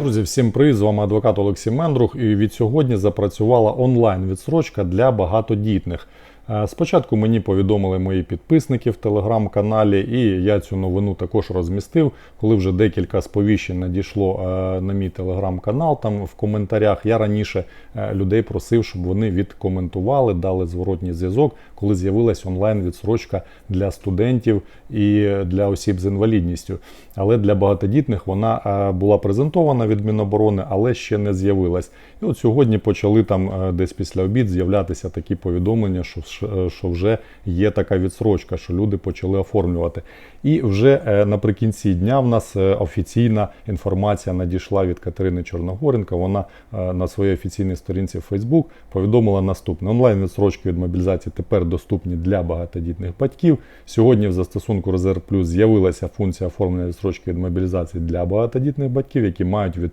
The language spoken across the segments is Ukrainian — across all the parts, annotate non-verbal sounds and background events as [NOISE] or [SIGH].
Друзі, всім привіт! З вами адвокат Олексій Мендрух. І від сьогодні запрацювала онлайн-відсрочка для багатодітних. Е, Спочатку мені повідомили мої підписники в телеграм-каналі, і я цю новину також розмістив. Коли вже декілька сповіщень надійшло е, на мій телеграм-канал, там в коментарях я раніше е, людей просив, щоб вони відкоментували, дали зворотній зв'язок, коли з'явилась онлайн-відсрочка для студентів і для осіб з інвалідністю. Але для багатодітних вона е, була презентована від Міноборони, але ще не з'явилась. І от сьогодні почали там е, десь після обід з'являтися такі повідомлення, що, е, що вже є така відсрочка, що люди почали оформлювати. І вже е, наприкінці дня в нас е, офіційна інформація надійшла від Катерини Чорногоренка. Вона е, на своїй офіційній сторінці в Facebook повідомила наступне: онлайн відсрочки від мобілізації тепер доступні для багатодітних батьків. Сьогодні в застосунку Резерв Плюс з'явилася функція оформлення відсрочки від мобілізації для багатодітних батьків, які мають від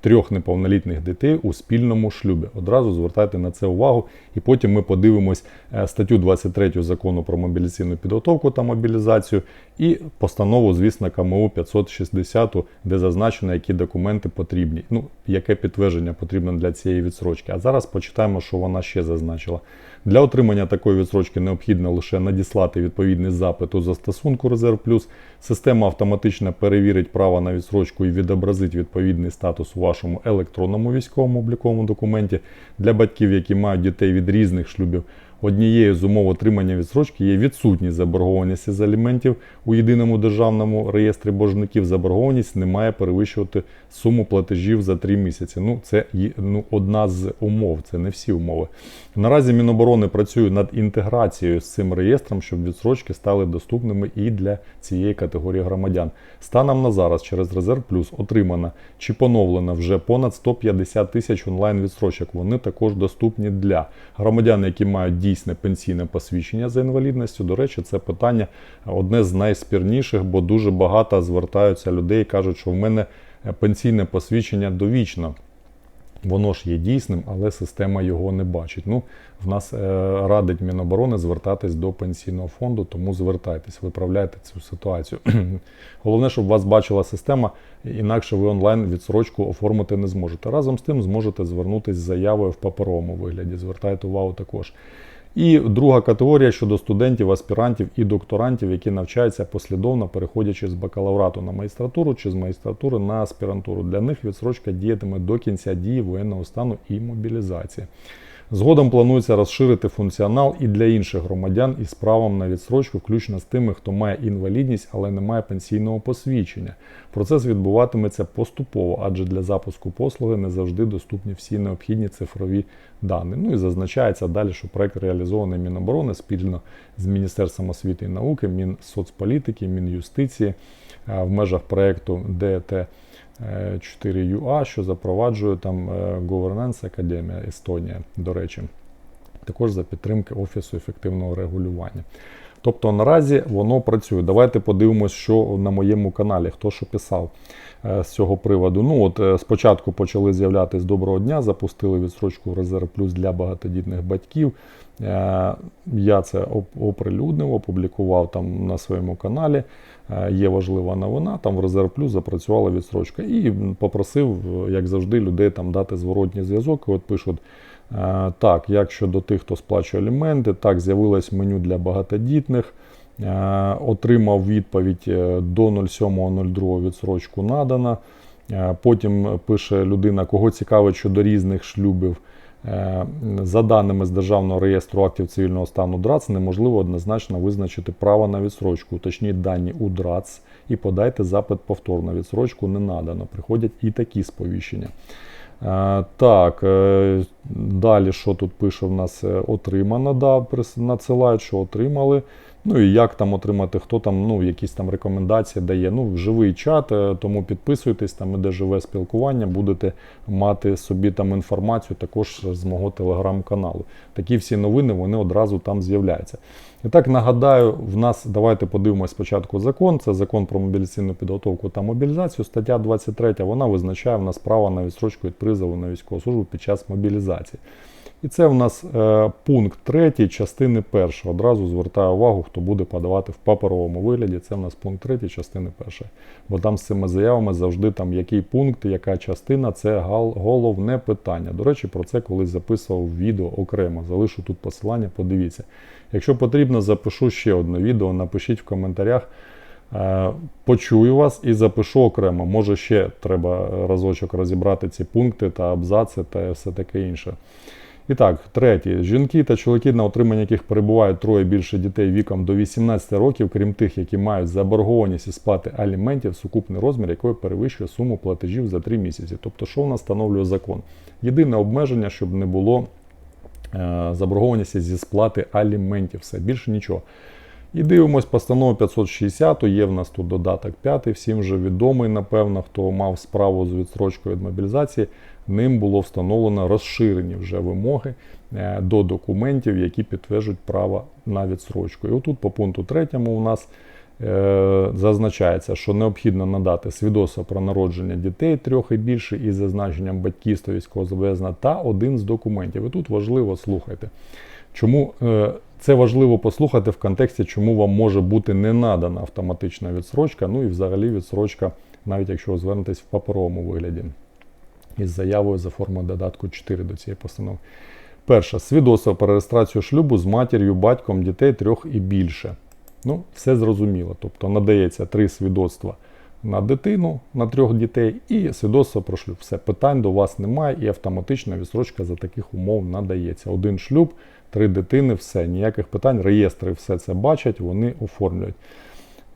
трьох неповнолітніх дітей у спільному шлюбі. Одразу звертайте на це увагу, і потім ми подивимось е, статтю 23 закону про мобілізаційну підготовку та мобілізацію і постанову, звісно, КМУ 560, де зазначено, які документи потрібні. Ну, яке підтвердження потрібно для цієї відсрочки. А зараз почитаємо, що вона ще зазначила. Для отримання такої відсрочки необхідно лише надіслати відповідний запит у застосунку Резерв Плюс. Система автоматично перевірить право на відсрочку і відобразить відповідний статус у вашому електронному військовому обліковому документі для батьків, які мають дітей від різних шлюбів. Однією з умов отримання відсрочки є відсутність заборгованості з аліментів у єдиному державному реєстрі боржників. Заборгованість не має перевищувати суму платежів за три місяці. Ну, це ну, одна з умов, це не всі умови. Наразі Міноборони працює над інтеграцією з цим реєстром, щоб відсрочки стали доступними і для цієї категорії громадян. Станом на зараз через Резерв Плюс отримано чи поновлено вже понад 150 тисяч онлайн відсрочок. Вони також доступні для громадян, які мають дійсне пенсійне посвідчення за інвалідністю. До речі, це питання одне з найспірніших, бо дуже багато звертаються людей і кажуть, що в мене пенсійне посвідчення довічно. Воно ж є дійсним, але система його не бачить. Ну, в нас е, радить Міноборони звертатись до пенсійного фонду, тому звертайтесь, виправляйте цю ситуацію. [CLEARS THROAT] Головне, щоб вас бачила система, інакше ви онлайн відсрочку оформити не зможете. Разом з тим зможете звернутися з заявою в паперовому вигляді. Звертайте увагу також. І друга категорія щодо студентів, аспірантів і докторантів, які навчаються послідовно, переходячи з бакалаврату на магістратуру чи з магістратури на аспірантуру. Для них відсрочка діятиме до кінця дії воєнного стану і мобілізації. Згодом планується розширити функціонал і для інших громадян із правом на відсрочку, включно з тими, хто має інвалідність, але не має пенсійного посвідчення. Процес відбуватиметься поступово, адже для запуску послуги не завжди доступні всі необхідні цифрові дані. Ну і зазначається далі, що проект реалізований Міноборони спільно з Міністерством освіти і науки, Мінсоцполітики, Мінюстиції е, в межах проекту ДТ. 4UA, що запроваджує там е, Governance Академія Естонія, до речі, також за підтримки Офісу ефективного регулювання. Тобто наразі воно працює. Давайте подивимось, що на моєму каналі, хто що писав е, з цього приводу. Ну от е, Спочатку почали з'являтися доброго дня, запустили відсрочку в резерв плюс для багатодітних батьків. Я це оприлюднив, опублікував там на своєму каналі. Є важлива новина, там в Резерв Плюс запрацювала відсрочка. І попросив, як завжди, людей там дати зворотній зв'язок. І от пишуть, так, як щодо тих, хто сплачує аліменти, так, з'явилось меню для багатодітних. Отримав відповідь е, до 07.02 відсрочку надана. Потім пише людина, кого цікавить щодо різних шлюбів. Е, за даними з Державного реєстру актів цивільного стану ДРАЦ, неможливо однозначно визначити право на відсрочку. Уточніть дані у ДРАЦ і подайте запит повторно. Відсрочку не надано. Приходять і такі сповіщення. Е, так, е, далі, що тут пише, в нас отримано, да, надсилають, що отримали. Ну і як там отримати, хто там ну, якісь там рекомендації дає. Ну, живий чат, е, тому підписуйтесь, там іде живе спілкування, будете мати собі там інформацію також з мого телеграм-каналу. Такі всі новини вони одразу там з'являються. І так нагадаю, в нас давайте подивимось спочатку закон. Це закон про мобілізаційну підготовку та мобілізацію. Стаття 23 вона визначає в нас право на відстрочку від призову на військову службу під час мобілізації. І це в нас е, пункт 3 частини 1. Одразу звертаю увагу, хто буде подавати в паперовому вигляді. Це в нас пункт 3 частини 1. Бо там з цими заявами завжди там який пункт, яка частина це головне питання. До речі, про це колись записував відео окремо. Залишу тут посилання, подивіться. Якщо потрібно, запишу ще одне відео, напишіть в коментарях. Е, Почую вас і запишу окремо. Може, ще треба разочок розібрати ці пункти та абзаци та все таке інше. І так, третє. Жінки та чоловіки, на отримання яких перебувають троє більше дітей віком до 18 років, крім тих, які мають заборгованість сплати аліментів, сукупний розмір якої перевищує суму платежів за 3 місяці. Тобто, що в нас встановлює закон? Єдине обмеження, щоб не було е, заборгованості зі сплати аліментів. Все більше нічого. І дивимось постанову 560, є в нас тут додаток 5, всім вже відомий, напевно, хто мав справу з відстрочкою від мобілізації. Ним було встановлено розширені вже вимоги е, до документів, які підтверджують право на відстрочку. І отут по пункту 3 у нас е, зазначається, що необхідно надати свідоцтво про народження дітей трьох і більше із зазначенням батьківства військовозобов'язаного та один з документів. І тут важливо слухайте. Чому е, це важливо послухати в контексті, чому вам може бути не надана автоматична відсрочка, ну і взагалі відсрочка, навіть якщо ви звернетесь в паперовому вигляді із заявою за формою додатку 4 до цієї постанови. Перше, свідоцтво про реєстрацію шлюбу з матір'ю, батьком дітей трьох і більше. Ну, все зрозуміло. Тобто надається три свідоцтва на дитину, на трьох дітей, і свідоцтво про шлюб. Все, питань до вас немає, і автоматична відсрочка за таких умов надається. Один шлюб, три дитини, все, ніяких питань. Реєстри все це бачать, вони оформлюють.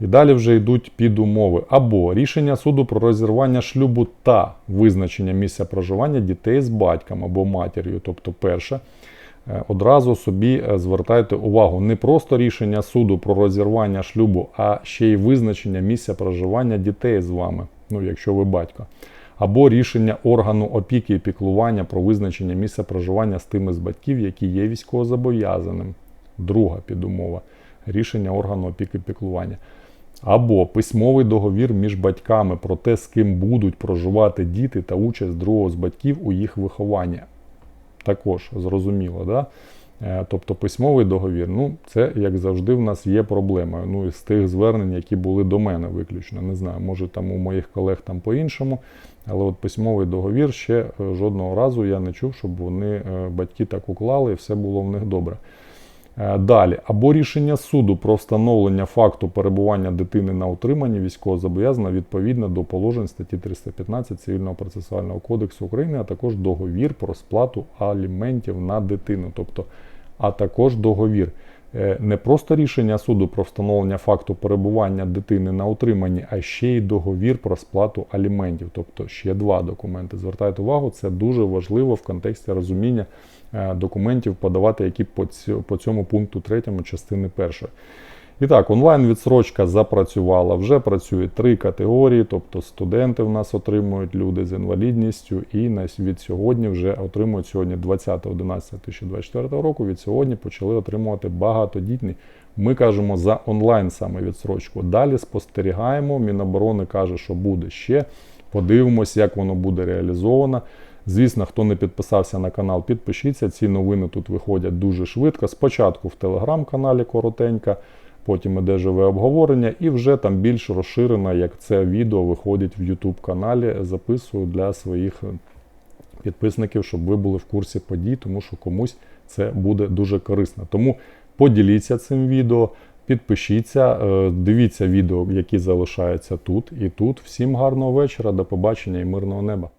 І далі вже йдуть під умови. Або рішення суду про розірвання шлюбу та визначення місця проживання дітей з батьком або матір'ю. Тобто, перше, одразу собі е, звертайте увагу, не просто рішення суду про розірвання шлюбу, а ще й визначення місця проживання дітей з вами, ну якщо ви батько. Або рішення органу опіки і піклування про визначення місця проживання з тими з батьків, які є військовозобов'язаним. Друга підумова рішення органу опіки і піклування. Або письмовий договір між батьками про те, з ким будуть проживати діти та участь другого з батьків у їх вихованні. Також зрозуміло, да? Е, Тобто письмовий договір, ну це як завжди в нас є проблемою. Ну із тих звернень, які були до мене виключно. Не знаю, може там у моїх колег там по-іншому. Але от письмовий договір ще е, жодного разу я не чув, щоб вони е, батьки так уклали і все було в них добре. Е, Далі, або рішення суду про встановлення факту перебування дитини на утриманні військовозобов'язаного відповідно до положень статті 315 Цивільного процесуального кодексу України, а також договір про сплату аліментів на дитину. Тобто, а також договір. Е, Не просто рішення суду про встановлення факту перебування дитини на утриманні, а ще й договір про сплату аліментів. Тобто ще два документи. Звертайте увагу, це дуже важливо в контексті розуміння е, документів подавати, які по цьому пункту 3 частини першої. І так, онлайн-відсрочка запрацювала. Вже працюють три категорії, тобто студенти в нас отримують люди з інвалідністю, і від сьогодні вже отримують сьогодні 20.11.2024 року. Від сьогодні почали отримувати багатодітні. Ми кажемо за онлайн саме відсрочку. Далі спостерігаємо. Міноборони каже, що буде ще. Подивимось, як воно буде реалізовано. Звісно, хто не підписався на канал, підпишіться. Ці новини тут виходять дуже швидко. Спочатку в телеграм-каналі коротенько, потім іде живе обговорення, і вже там більш розширено, як це відео виходить в YouTube каналі. Записую для своїх е, підписників, щоб ви були в курсі подій, тому що комусь це буде дуже корисно. Тому поділіться цим відео. Підпишіться, е, дивіться відео, які залишаються тут і тут. Всім гарного вечора, до побачення і мирного неба.